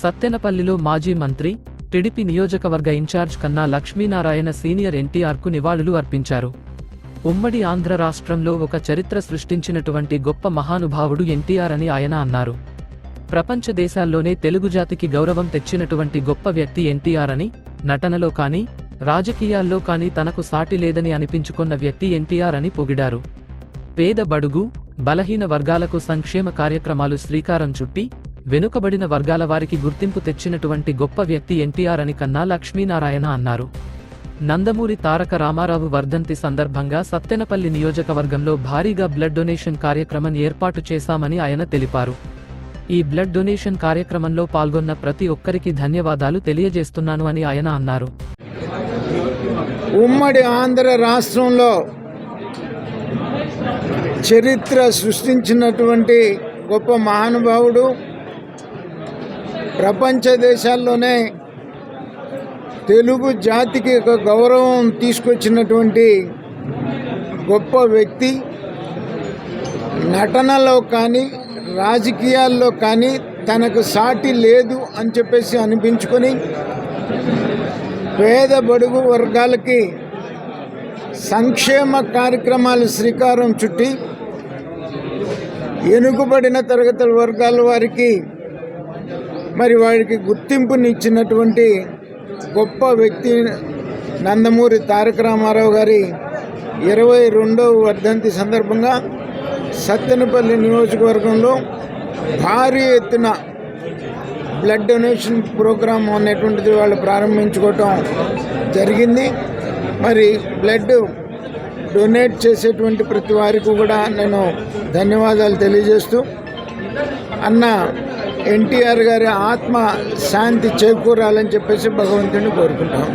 సత్తెనపల్లిలో మాజీ మంత్రి టిడిపి నియోజకవర్గ ఇన్ఛార్జ్ కన్నా లక్ష్మీనారాయణ సీనియర్ ఎన్టీఆర్కు నివాళులు అర్పించారు. ఉమ్మడి ఆంధ్ర రాష్ట్రంలో ఒక చరిత్ర సృష్టించినటువంటి గొప్ప మహానుభావుడు ఎన్టీఆర్ అని ఆయన అన్నారు. ప్రపంచ దేశాల్లోనే తెలుగు జాతికి గౌరవం తెచ్చినటువంటి గొప్ప వ్యక్తి ఎన్టీఆర్ అని నటనలో కానీ రాజకీయాల్లో కానీ తనకు సాటి లేదని అనిపించుకున్న వ్యక్తి ఎన్టీఆర్ అని పొగిడారు. పేద బడుగు బలహీన వర్గాలకు సంక్షేమ కార్యక్రమాలు శ్రీకారం చుట్టి వెనుకబడిన వర్గాల వారికి గుర్తింపు తెచ్చినటువంటి గొప్ప వ్యక్తి ఎన్టీఆర్ అని కన్నా లక్ష్మీనారాయణ అన్నారు. నందమూరి తారక రామారావు వర్ధంతి సందర్భంగా సత్తెనపల్లి నియోజకవర్గంలో భారీగా బ్లడ్ డొనేషన్ కార్యక్రమం ఏర్పాటు చేశామని ఆయన తెలిపారు. ఈ బ్లడ్ డొనేషన్ కార్యక్రమంలో పాల్గొన్న ప్రతి ఒక్కరికి ధన్యవాదాలు తెలియజేస్తున్నాను అని ఆయన అన్నారు. ఉమ్మడి ఆంధ్ర రాష్ట్రంలో చరిత్ర సృష్టించినటువంటి గొప్ప మహానుభావుడు ప్రపంచ దేశాల్లోనే తెలుగు జాతికి ఒక గౌరవం తీసుకొచ్చినటువంటి గొప్ప వ్యక్తి. నటనలో కానీ రాజకీయాల్లో కానీ తనకు సాటి లేదు అని చెప్పేసి అనిపించుకొని పేద బడుగు వర్గాలకి సంక్షేమ కార్యక్రమాలు శ్రీకారం చుట్టి వెనుకబడిన తరగతుల వర్గాల వారికి మరి వారికి గుర్తింపునిచ్చినటువంటి గొప్ప వ్యక్తి నందమూరి తారక రామారావు గారి ఇరవై రెండవ వర్ధంతి సందర్భంగా సత్తెనపల్లి నియోజకవర్గంలో భారీ ఎత్తున బ్లడ్ డొనేషన్ ప్రోగ్రాం అనేటువంటిది వాళ్ళు ప్రారంభించుకోవటం జరిగింది. మరి బ్లడ్ డొనేట్ చేసేటువంటి ప్రతి వారికి కూడా నేను ధన్యవాదాలు తెలియజేస్తూ అన్న ఎన్టీఆర్ గారి ఆత్మ శాంతి చేకూరాలని చెప్పేసి భగవంతుని కోరుకుంటాం.